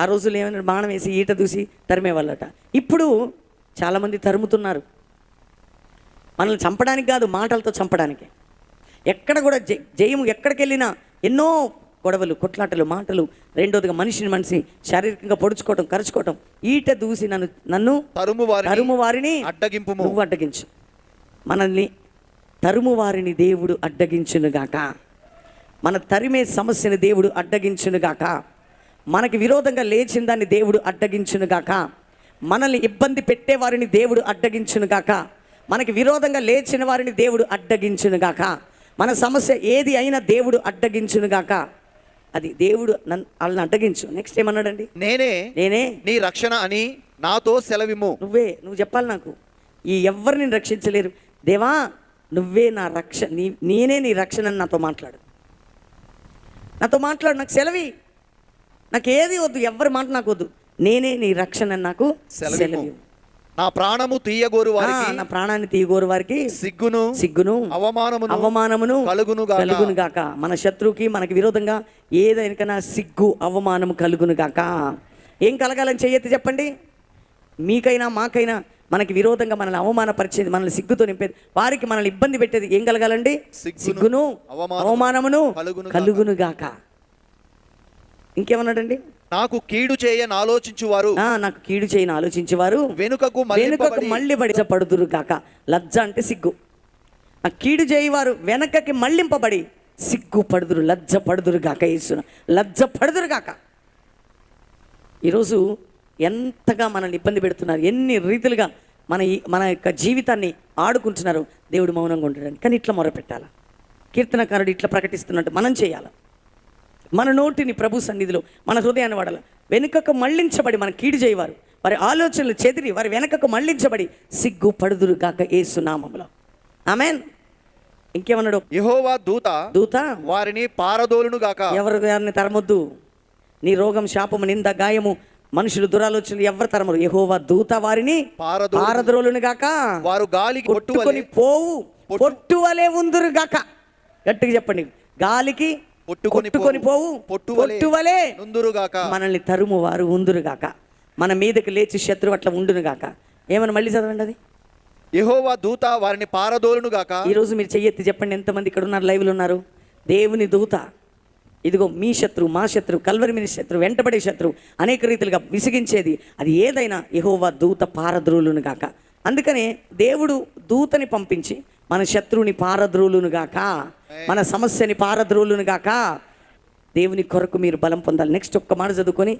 ఆ రోజులు ఏమైనా బాణం వేసి ఈట దూసి తరిమేవాళ్ళట. ఇప్పుడు చాలామంది తరుముతున్నారు. మనల్ని చంపడానికి కాదు మాటలతో చంపడానికి. ఎక్కడ కూడా జ జయము ఎక్కడికి వెళ్ళినా ఎన్నో గొడవలు కొట్లాటలు మాటలు రెండోదిగా మనిషిని మనిషి శారీరకంగా పొడుచుకోవటం కరుచుకోవటం ఈట దూసి నన్ను నన్ను తరుము వారిని తరుము వారిని అడ్డగింపుము. నువ్వు అడ్డగించు. మనల్ని తరుము వారిని దేవుడు అడ్డగించునుగాక. మన తరిమే సమస్యని దేవుడు అడ్డగించునుగాక. మనకి విరోధంగా లేచిన దాన్ని దేవుడు అడ్డగించునుగాక. మనల్ని ఇబ్బంది పెట్టే వారిని దేవుడు అడ్డగించునుగాక. మనకి విరోధంగా లేచిన వారిని దేవుడు అడ్డగించునుగాక. మన సమస్య ఏది అయినా దేవుడు అడ్డగించునుగాక. అది దేవుడు వాళ్ళని అడ్డగించు. నెక్స్ట్ ఏమన్నాడండి? నేనే నేనే నీ రక్షణ అని నాతో సెలవిమ్ము. నువ్వే నువ్వు చెప్పాలి నాకు. ఈ ఎవరిని రక్షించలేరు. దేవా నువ్వే నా రక్ష నీ నేనే నీ రక్షణ అని నాతో మాట్లాడు. నాతో మాట్లాడు నాకు సెలవి. నాకు ఏది వద్దు ఎవరి మాట నాకు వద్దు. నేనే నీ రక్షణ నాకు సెలవి నా ప్రాణము తీయగోరు వారికి నా ప్రాణాన్ని తీయగోరు వారికి సిగ్గును సిగ్గును అవమానమును అవమానమును కలుగును. కలుగును గాక మన శత్రువుకి మనకి విరోధంగా ఏదైనా సిగ్గు అవమానం కలుగును గాక ఏం కలగాలని చెయ్యొద్దు చెప్పండి? మీకైనా మాకైనా మనకి విరోధంగా మనల్ని అవమానపరిచేది మనల్ని సిగ్గుతో నింపేది వారికి మనల్ని ఇబ్బంది పెట్టేది ఏం కలగాలండి? సిగ్గును, అవమానము, అవమానమును కలుగును గాక. ఇంకేమన్నాడండి? నాకు కీడు చేయని ఆలోచించువారు. నాకు కీడు చేయని ఆలోచించేవారు. వెనుకకు వెనుకకు మళ్ళీ పడి పడుదురు గాక. లజ్జ అంటే సిగ్గు. ఆ కీడు చేయవారు వెనకకి మళ్ళింపబడి సిగ్గు పడుదురు లజ్జ పడుదురు గాక యేసున. లజ్జ పడుదురు గాక. ఈరోజు ఎంతగా మనల్ని ఇబ్బంది పెడుతున్నారు ఎన్ని రీతిలుగా మన మన యొక్క జీవితాన్ని ఆడుకుంటున్నారు. దేవుడు మౌనంగా ఉంటాడని కానీ ఇట్లా మొరపెట్టాల? కీర్తనకారుడు ఇట్లా ప్రకటిస్తున్నట్టు మనం చేయాలి? మన నోటిని ప్రభు సన్నిధిలో మన హృదయాన్ని వాడాలి. వెనుకకు మళ్ళించబడి మన కీడు చేయవారు. వారి ఆలోచనలు చెదిరి వారి వెనకకు మళ్ళించబడి సిగ్గు పడుదురు గాక ఏసునామంలో ఆమెన్. ఇంకేమన్నాడు? యెహోవా దూత దూత? వారిని పారదోలును గాక. ఎవరి గారిని తరమొద్దు? నీ రోగం శాపము నింద గాయము మనుషులు దురాలోచనలు ఎవరు తరమరు? యెహోవా దూత వారిని పారదోలును. పారద్రోలును గాక. వారు గాలికి కొట్టుకొని పోవు పొట్టు- పొట్టువలే ఉందురు గాక. గట్టిగా చెప్పండి. గాలికి పొట్టుకొని కొట్టుకొని పోవు. పొట్టువలే. పొట్టువలే. నుందురు గాక మనల్ని తరుము వారు ఉందురు గాక మన మీదకి లేచి శత్రువు అట్లా ఉండును గాక ఏమన్నా మళ్ళీ చదవండి అది? యెహోవా దూత వారిని పారదోలును గాక ఈరోజు మీరు చెయ్యెత్తి చెప్పండి ఎంతమంది ఇక్కడ ఉన్నారు లైవ్లో ఉన్నారు? దేవుని దూత. ఇదిగో మీ శత్రువు మా శత్రువు కల్వరి మీ శత్రువు వెంటబడే శత్రువు అనేక రీతిలుగా విసిగించేది. అది ఏదైనా యెహోవా దూత పారద్రోలును గాక అందుకనే దేవుడు దూతని పంపించి మన శత్రువుని పారద్రోలును గాక మన సమస్యని పారద్రోలును గాక దేవుని కొరకు మీరు బలం పొందాలి. నెక్స్ట్ ఒక్క మాట చదువుకొని